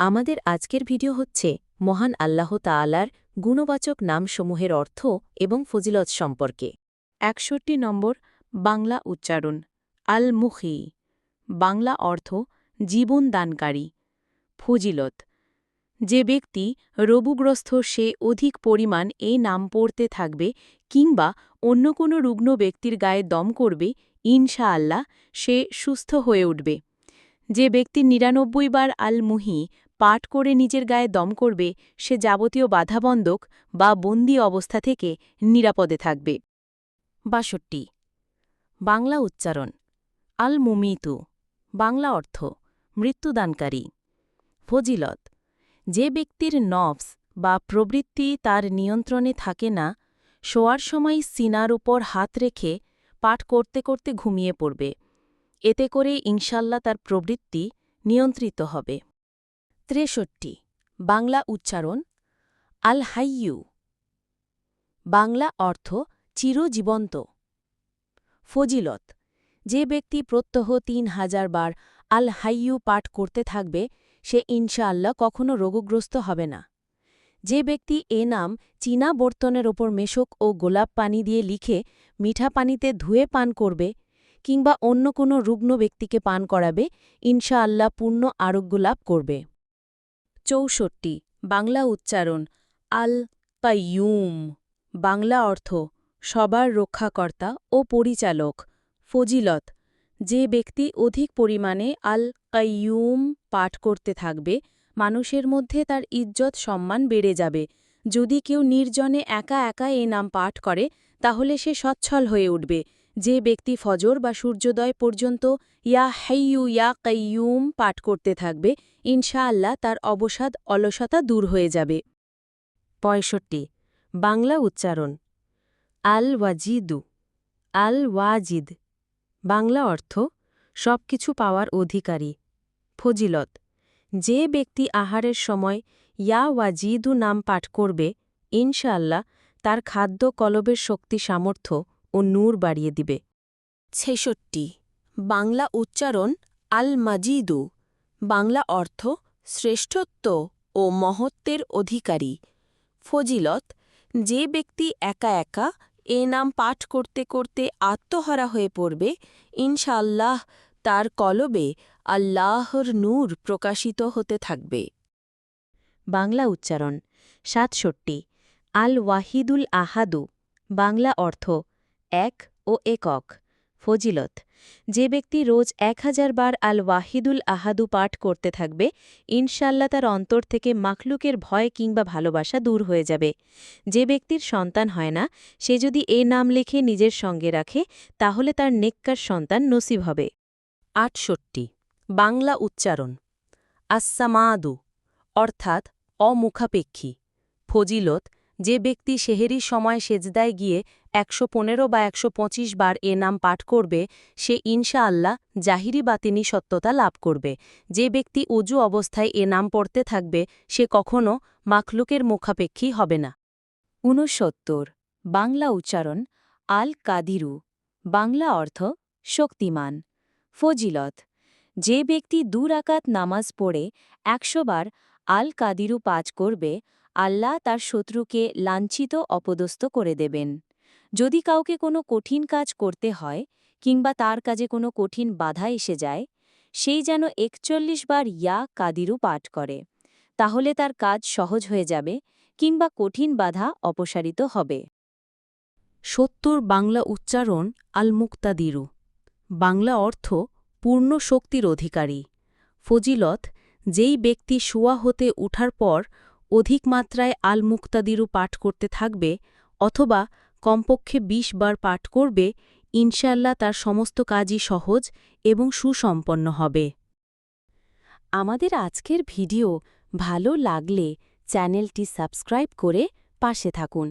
আমাদের আজকের ভিডিও হচ্ছে মহান আল্লাহ তাআলার গুণবাচক নামসমূহের অর্থ এবং ফজিলত সম্পর্কে। একষট্টি নম্বর, বাংলা উচ্চারণ আল মুখি বাংলা অর্থ জীবন দানকারী, ফজিলত। যে ব্যক্তি রোগগ্রস্ত, সে অধিক পরিমাণ এই নাম পড়তে থাকবে কিংবা অন্য কোনো রুগ্ন ব্যক্তির গায়ে দম করবে ইনশা আল্লাহ সে সুস্থ হয়ে উঠবে। যে ব্যক্তি নিরানব্বই বার আল মুহি পাঠ করে নিজের গায়ে দম করবে, সে যাবতীয় বাধাবন্ধক বা বন্দি অবস্থা থেকে নিরাপদে থাকবে। বাষট্টি। বাংলা উচ্চারণ। আল মুমিতু বাংলা অর্থ, মৃত্যুদানকারী। ফজিলত। যে ব্যক্তির নফস বা প্রবৃত্তি তার নিয়ন্ত্রণে থাকে না, শোয়ার সময় সিনার উপর হাত রেখে পাঠ করতে করতে ঘুমিয়ে পড়বে। এতে করে ইনশাল্লাহ তার প্রবৃত্তি নিয়ন্ত্রিত হবে। ত্রেষট্টি বাংলা উচ্চারণ, আল হাইয়ু। বাংলা অর্থ চিরজীবন্ত। ফজিলত, যে ব্যক্তি প্রত্যহ তিন হাজার বার আল হাইয়ু পাঠ করতে থাকবে, সে ইনশাআল্লাহ কখনো রোগগ্রস্ত হবে না। যে ব্যক্তি এ নাম চীনা বর্তনের ওপর মেশক ও গোলাপ পানি দিয়ে লিখে মিঠা পানিতে ধুয়ে পান করবে, কিংবা অন্য কোনো রুগ্ন ব্যক্তিকে পান করাবে, ইনশাআল্লাহ পূর্ণ আরোগ্য লাভ করবে। চৌষট্টি, বাংলা উচ্চারণ, আল কাইয়ুম, বাংলা অর্থ, সবার রক্ষাকর্তা ও পরিচালক, ফজিলত, যে ব্যক্তি অধিক পরিমাণে আল কাইয়ুম পাঠ করতে থাকবে, মানুষের মধ্যে তার ইজ্জত সম্মান বেড়ে যাবে। যদি কেউ নির্জনে একা একা এ নাম পাঠ করে, তাহলে সে সচ্ছল হয়ে উঠবে। যে ব্যক্তি ফজর বা সূর্যোদয় পর্যন্ত ইয়া হাইয়ু ইয়া কাইয়ুম পাঠ করতে থাকবে, ইনশাআল্লাহ তার অবসাদ, অলসতা দূর হয়ে যাবে। পঁয়ষট্টি, বাংলা উচ্চারণ। আল ওয়াজিদু আল ওয়াজিদ বাংলা অর্থ সব কিছু পাওয়ার অধিকারী। ফজিলত। যে ব্যক্তি আহারের সময় ইয়া ওয়াজিদু নাম পাঠ করবে, ইনশাআল্লাহ তার খাদ্য, কলবের শক্তি, সামর্থ্য ও নূর বাড়িয়ে দিবে। ছেষট্টি। বাংলা উচ্চারণ আল মাজিদু বাংলা অর্থ শ্রেষ্ঠত্ব ও মহত্বের অধিকারী। ফজিলত, যে ব্যক্তি একা একা এ নাম পাঠ করতে করতে আত্মহারা হয়ে পড়বে, ইনশাআল্লাহ তার কলবে আল্লাহর নূর প্রকাশিত হতে থাকবে। বাংলা উচ্চারণ সাতষট্টি। আল ওয়াহিদুল আহাদু। বাংলা অর্থ এক ও একক। ফজিলত, যে ব্যক্তি রোজ এক হাজার বার আল ওয়াহিদুল আহাদু পাঠ করতে থাকবে ইনশাল্লাহ তার অন্তর থেকে মাখলুকের ভয় কিংবা ভালোবাসা দূর হয়ে যাবে। যে ব্যক্তির সন্তান হয় না, সে যদি এ নাম লিখে নিজের সঙ্গে রাখে, তাহলে তার নেককার সন্তান নসিব হবে। আটষট্টি, বাংলা উচ্চারণ। আসামাদু অর্থাৎ অমুখাপেক্ষী। ফজিলত, যে ব্যক্তি সেহেরির সময় সেজদায় গিয়ে একশো পনেরো বা একশো পঁচিশ বার এ নাম পাঠ করবে, সে ইনশা আল্লাহ জাহিরি বাতিনি সত্যতা লাভ করবে। যে ব্যক্তি অজু অবস্থায় এ নাম পড়তে থাকবে, সে কখনও মাখলুকের মুখাপেক্ষী হবে না। ঊনসত্তর, বাংলা উচ্চারণ, আল কাদিরু, বাংলা অর্থ শক্তিমান, ফজিলত। যে ব্যক্তি দুরাকাত নামাজ পড়ে একশোবার আল কাদিরু পাজ করবে, আল্লাহ তার শত্রুকে লাঞ্ছিত, অপদস্থ করে দেবেন। যদি কাউকে কোনো কঠিন কাজ করতে হয় কিংবা তার কাজে কোনো কঠিন বাধা এসে যায়, সেই যেন একচল্লিশ বার ইয়া কাদিরু পাঠ করে, তাহলে তার কাজ সহজ হয়ে যাবে কিংবা কঠিন বাধা অপসারিত হবে। সত্তর বাংলা উচ্চারণ আল মুক্তাদিরু বাংলা অর্থ পূর্ণ শক্তির অধিকারী। ফজিলত, যেই ব্যক্তি শুয়া হতে উঠার পর অধিক মাত্রায় আল মুক্তাদিরু পাঠ করতে থাকবে অথবা কমপক্ষে ২০ বার পাঠ করবে ইনশাল্লাহ তার সমস্ত কাজই সহজ এবং সুসম্পন্ন হবে। আমাদের আজকের ভিডিও ভালো লাগলে চ্যানেলটি সাবস্ক্রাইব করে পাশে থাকুন।